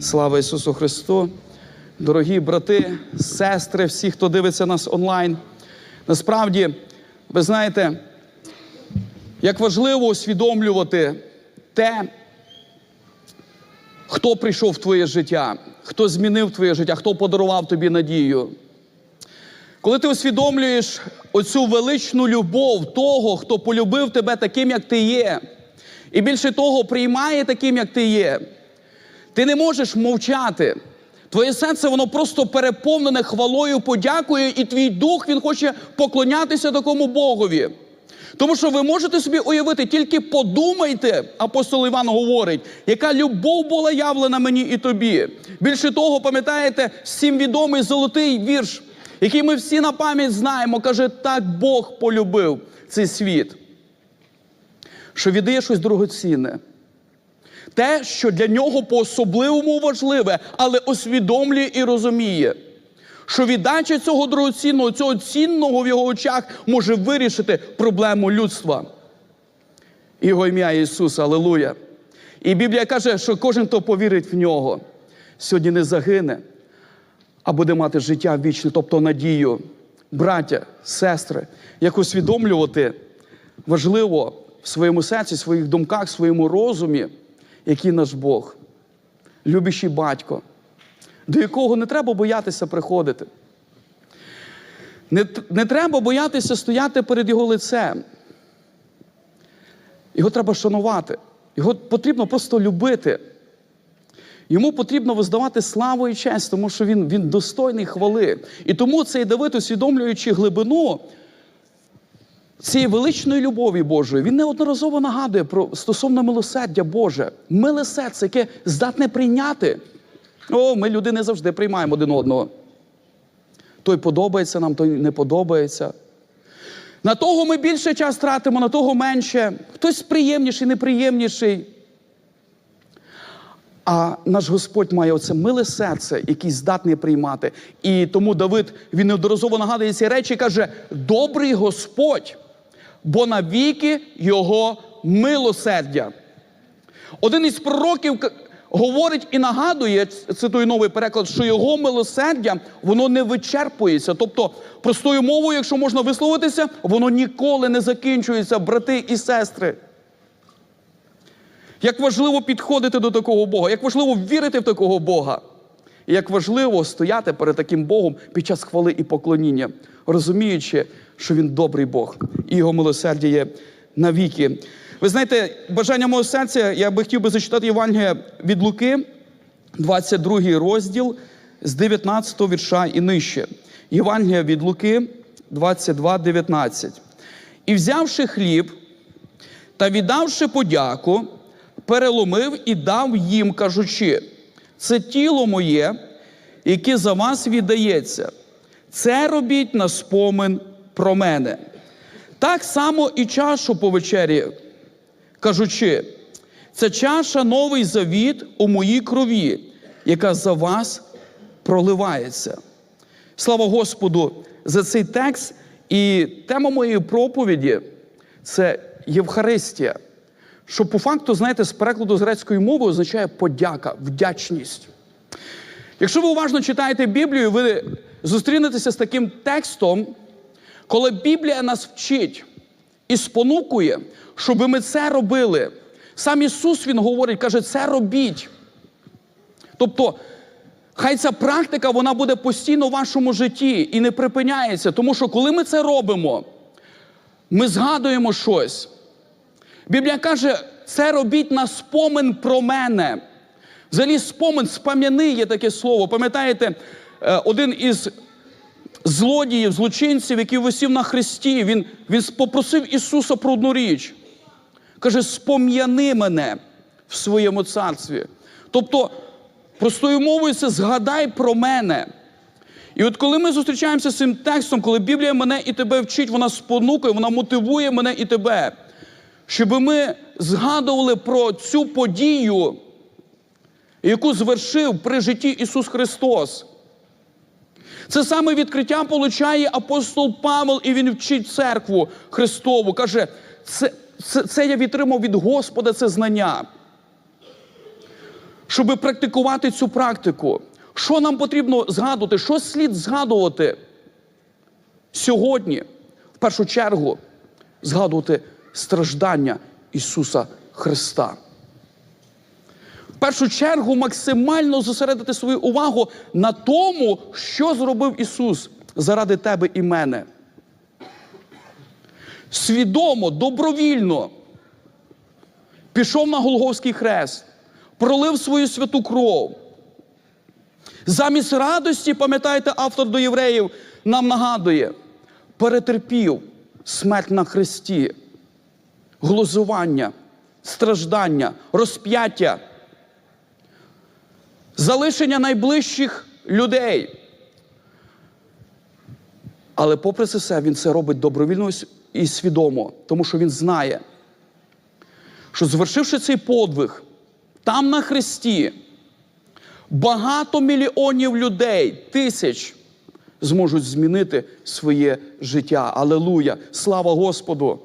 Слава Ісусу Христу! Дорогі брати, сестри, всі, хто дивиться нас онлайн. Насправді, ви знаєте, як важливо усвідомлювати те, хто прийшов в твоє життя, хто змінив твоє життя, хто подарував тобі надію. Коли ти усвідомлюєш оцю величну любов того, хто полюбив тебе таким, як ти є, і більше того, приймає таким, як ти є, ти не можеш мовчати. Твоє серце, воно просто переповнене хвалою, подякою, і твій дух він хоче поклонятися такому Богові. Тому що ви можете собі уявити, тільки подумайте, апостол Іван говорить, яка любов була явлена мені і тобі. Більше того, пам'ятаєте, всім відомий золотий вірш, який ми всі на пам'ять знаємо, каже, так Бог полюбив цей світ, що віддає щось дорогоцінне. Те, що для нього по-особливому важливе, але усвідомлює і розуміє, що віддача цього дорогоцінного, цього цінного в його очах може вирішити проблему людства. Його ім'я Ісус, Аллилуйя. І Біблія каже, що кожен, хто повірить в нього, сьогодні не загине, а буде мати життя вічне, тобто надію. Браття, сестри, як усвідомлювати важливо в своєму серці, в своїх думках, в своєму розумі, який наш Бог, любящий батько, до якого не треба боятися приходити. Не, не треба боятися стояти перед Його лицем. Його треба шанувати. Його потрібно просто любити. Йому потрібно воздавати славу і честь, тому що він, він достойний хвали. І тому цей Давид, усвідомлюючи глибину цієї величної любові Божої, він неодноразово нагадує про стосовно милосердя Боже. Миле серце, яке здатне прийняти. О, ми люди не завжди приймаємо один одного. Той подобається нам, той не подобається. На того ми більше час тратимо, на того менше. Хтось приємніший, неприємніший. А наш Господь має оце миле серце, який здатний приймати. І тому Давид він неодноразово нагадує ці речі і каже: добрий Господь, бо навіки його милосердя. Один із пророків говорить і нагадує, цитую новий переклад, що його милосердя воно не вичерпується. Тобто, простою мовою, якщо можна висловитися, воно ніколи не закінчується, брати і сестри. Як важливо підходити до такого Бога, як важливо вірити в такого Бога, і як важливо стояти перед таким Богом під час хвали і поклоніння, розуміючи, що Він добрий Бог і його милосердя є навіки. Ви знаєте, бажання мого серця, я би хотів би зачитати Євангелія від Луки, 22 розділ з 19 вірша і нижче. Євангелія від Луки, 22, 19. І взявши хліб, та віддавши подяку, переломив і дав їм, кажучи: це тіло моє, яке за вас віддається. Це робіть на спомин про мене. Так само і чашу по вечері, кажучи, це чаша новий завіт у моїй крові, яка за вас проливається. Слава Господу за цей текст. І тема моєї проповіді це Євхаристія. Що по факту, знаєте, з перекладу з грецької мови означає подяка, вдячність. Якщо ви уважно читаєте Біблію, ви зустрінетеся з таким текстом, коли Біблія нас вчить і спонукує, щоб ми це робили. Сам Ісус Він говорить, каже, це робіть. Тобто, хай ця практика вона буде постійно в вашому житті і не припиняється. Тому що коли ми це робимо, ми згадуємо щось. Біблія каже, це робіть на спомин про мене. Взагалі, спомин, спам'яни є таке слово. Пам'ятаєте, е, один із злодіїв, злочинців, який висів на хресті, він, він попросив Ісуса про одну річ. Каже, спом'яни мене в своєму царстві. Тобто, простою мовою, це згадай про мене. І от коли ми зустрічаємося з цим текстом, коли Біблія мене і тебе вчить, вона спонукує, вона мотивує мене і тебе, щоб ми згадували про цю подію, яку звершив при житті Ісус Христос. Це саме відкриття получає апостол Павел, і він вчить церкву Христову. Каже, це, це, це я відтримав від Господа це знання. щоб практикувати цю практику. Що нам потрібно згадувати? Що слід згадувати сьогодні? В першу чергу згадувати страждання Ісуса Христа. В першу чергу максимально зосередити свою увагу на тому, що зробив Ісус заради тебе і мене. Свідомо, добровільно пішов на Голговський хрест, пролив свою святу кров. Замість радості, пам'ятаєте, автор до євреїв нам нагадує, перетерпів смерть на хресті, глузування, страждання, розп'яття, залишення найближчих людей. Але попри це все, він це робить добровільно і свідомо, тому що він знає, що звершивши цей подвиг там на хресті, багато мільйонів людей, тисяч зможуть змінити своє життя. Алелуя! Слава Господу!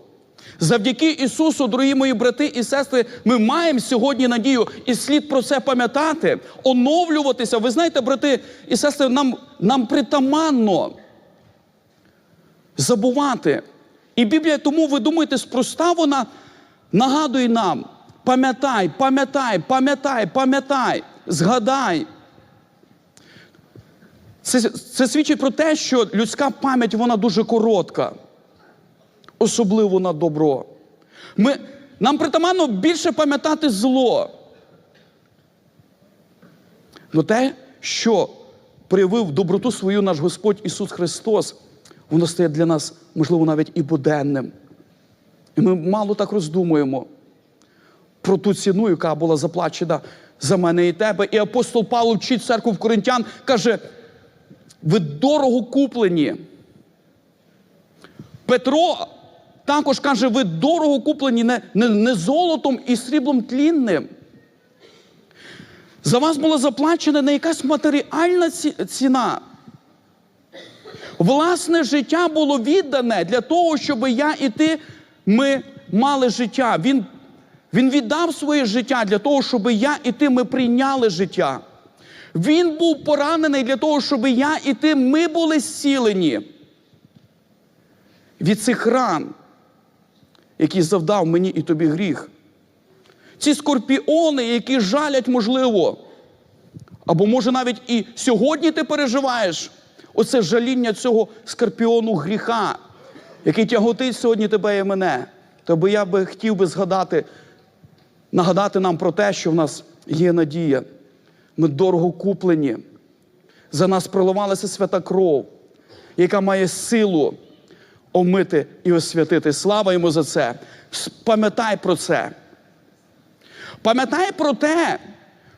Завдяки Ісусу, дорогі мої брати і сестри, ми маємо сьогодні надію, і слід про це пам'ятати, оновлюватися. Ви знаєте, брати і сестри, нам, нам притаманно забувати. І Біблія, тому ви думаєте, спроста вона нагадує нам: пам'ятай, пам'ятай, пам'ятай, пам'ятай, згадай. Це, це свідчить про те, що людська пам'ять вона дуже коротка, особливо на добро. Ми, Нам притаманно більше пам'ятати зло. Но те, що проявив доброту свою наш Господь Ісус Христос, воно стає для нас, можливо, навіть і буденним. І ми мало так роздумуємо про ту ціну, яка була заплачена за мене і тебе. І апостол Павло вчить церкву в Коринтян, каже: ви дорого куплені. Петро також каже, ви дорого куплені не, не, не золотом і сріблом тлінним. За вас була заплачена не якась матеріальна ціна. Власне життя було віддане для того, щоб я і ти ми мали життя. Він, він віддав своє життя для того, щоб я і ти ми прийняли життя. Він був поранений для того, щоб я і ти ми були зцілені від цих ран, які завдав мені і тобі гріх. Ці скорпіони, які жалять, можливо, або може навіть і сьогодні ти переживаєш оце жаління цього скорпіону гріха, який тяготить сьогодні тебе і мене. То я би хотів би згадати, нагадати нам про те, що в нас є надія. Ми дорого куплені. За нас проливалася свята кров, яка має силу омити і освятити. Слава йому за це. Пам'ятай про це. Пам'ятай про те,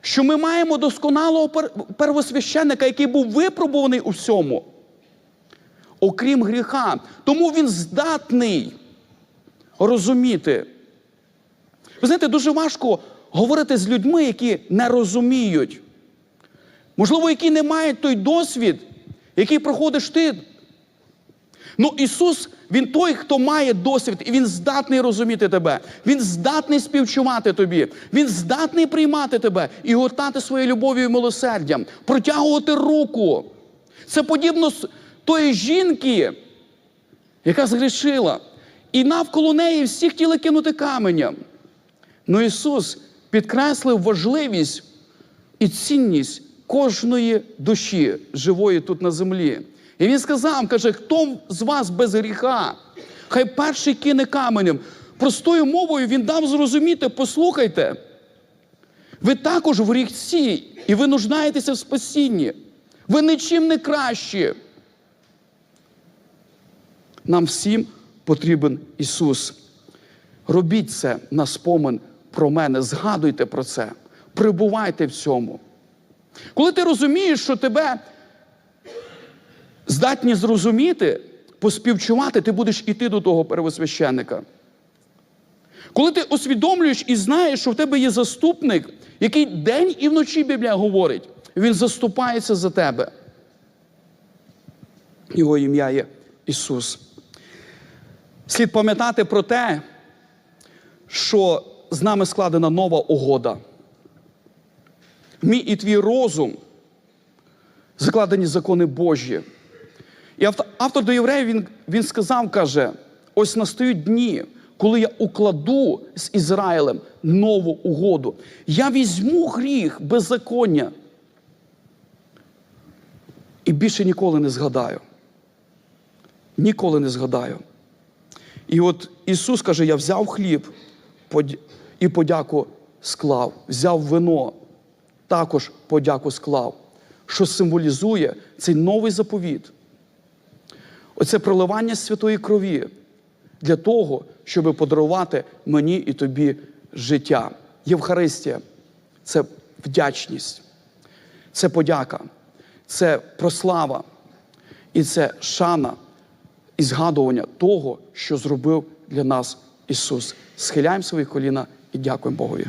що ми маємо досконалого первосвященника, який був випробуваний у всьому, окрім гріха. Тому він здатний розуміти. Ви знаєте, дуже важко говорити з людьми, які не розуміють. Можливо, які не мають той досвід, який проходиш ти. Ну, Ісус, Він той, хто має досвід, і Він здатний розуміти тебе. Він здатний співчувати тобі. Він здатний приймати тебе і гортати своєю любов'ю і милосердям, протягувати руку. Це подібно тої жінки, яка згрішила. І навколо неї всі хотіли кинути каменем. Ну Ісус підкреслив важливість і цінність кожної душі живої тут на землі. І він сказав, каже, хто з вас без гріха? Хай перший кине каменем. Простою мовою він дав зрозуміти, послухайте. Ви також в гріхці, і ви нуждаєтеся в спасінні. Ви нічим не кращі. Нам всім потрібен Ісус. Робіть це на спомин про мене, згадуйте про це, прибувайте в цьому. Коли ти розумієш, що тебе здатні зрозуміти, поспівчувати, ти будеш іти до того первосвященника. Коли ти усвідомлюєш і знаєш, що в тебе є заступник, який день і вночі Біблія говорить, він заступається за тебе. Його ім'я є Ісус. Слід пам'ятати про те, що з нами складена нова угода. мій і твій розум, закладені закони Божі. І автор до євреїв він, він сказав, каже: ось настають дні, коли я укладу з Ізраїлем нову угоду. Я візьму гріх, беззаконня і більше ніколи не згадаю. Ніколи не згадаю. І от Ісус каже: я взяв хліб і подяку склав, взяв вино, також подяку склав, що символізує цей новий заповіт. Оце проливання святої крові для того, щоб подарувати мені і тобі життя. Євхаристія це вдячність, це подяка, це прослава і це шана і згадування того, що зробив для нас Ісус. Схиляємо свої коліна і дякуємо Богові.